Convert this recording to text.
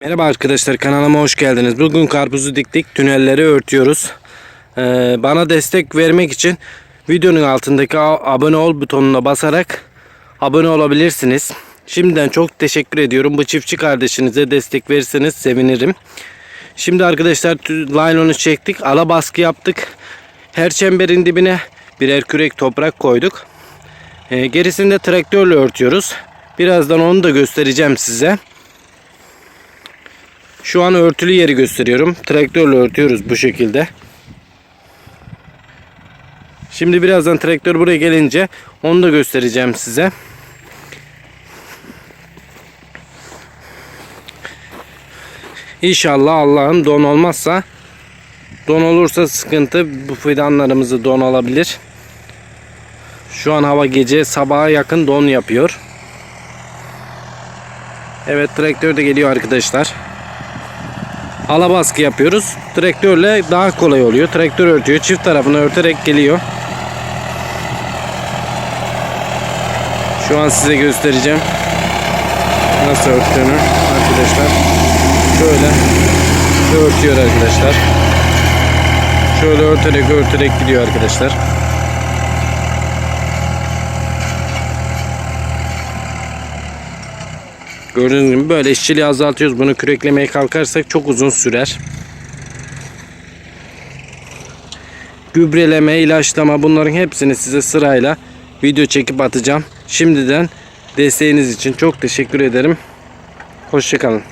Merhaba arkadaşlar kanalıma hoş geldiniz. Bugün karpuzu diktik tünelleri örtüyoruz. Ee, bana destek vermek için videonun altındaki abone ol butonuna basarak abone olabilirsiniz. Şimdiden çok teşekkür ediyorum. Bu çiftçi kardeşinize destek verirseniz sevinirim. Şimdi arkadaşlar laylonu çektik. Ala baskı yaptık. Her çemberin dibine birer kürek toprak koyduk. Ee, gerisini de traktörle örtüyoruz. Birazdan onu da göstereceğim size. Şu an örtülü yeri gösteriyorum. Traktörle örtüyoruz bu şekilde. Şimdi birazdan traktör buraya gelince onu da göstereceğim size. İnşallah Allah'ın don olmazsa don olursa sıkıntı bu fidanlarımızı don alabilir. Şu an hava gece sabaha yakın don yapıyor. Evet traktör de geliyor arkadaşlar ala baskı yapıyoruz. Traktörle daha kolay oluyor. Traktör örtüyor. Çift tarafını örterek geliyor. Şu an size göstereceğim. Nasıl örttüğünü arkadaşlar. Şöyle örtüyor arkadaşlar. Şöyle örterek örterek gidiyor arkadaşlar. Gördüğünüz gibi böyle işçiliği azaltıyoruz. Bunu küreklemeye kalkarsak çok uzun sürer. Gübreleme, ilaçlama bunların hepsini size sırayla video çekip atacağım. Şimdiden desteğiniz için çok teşekkür ederim. Hoşçakalın.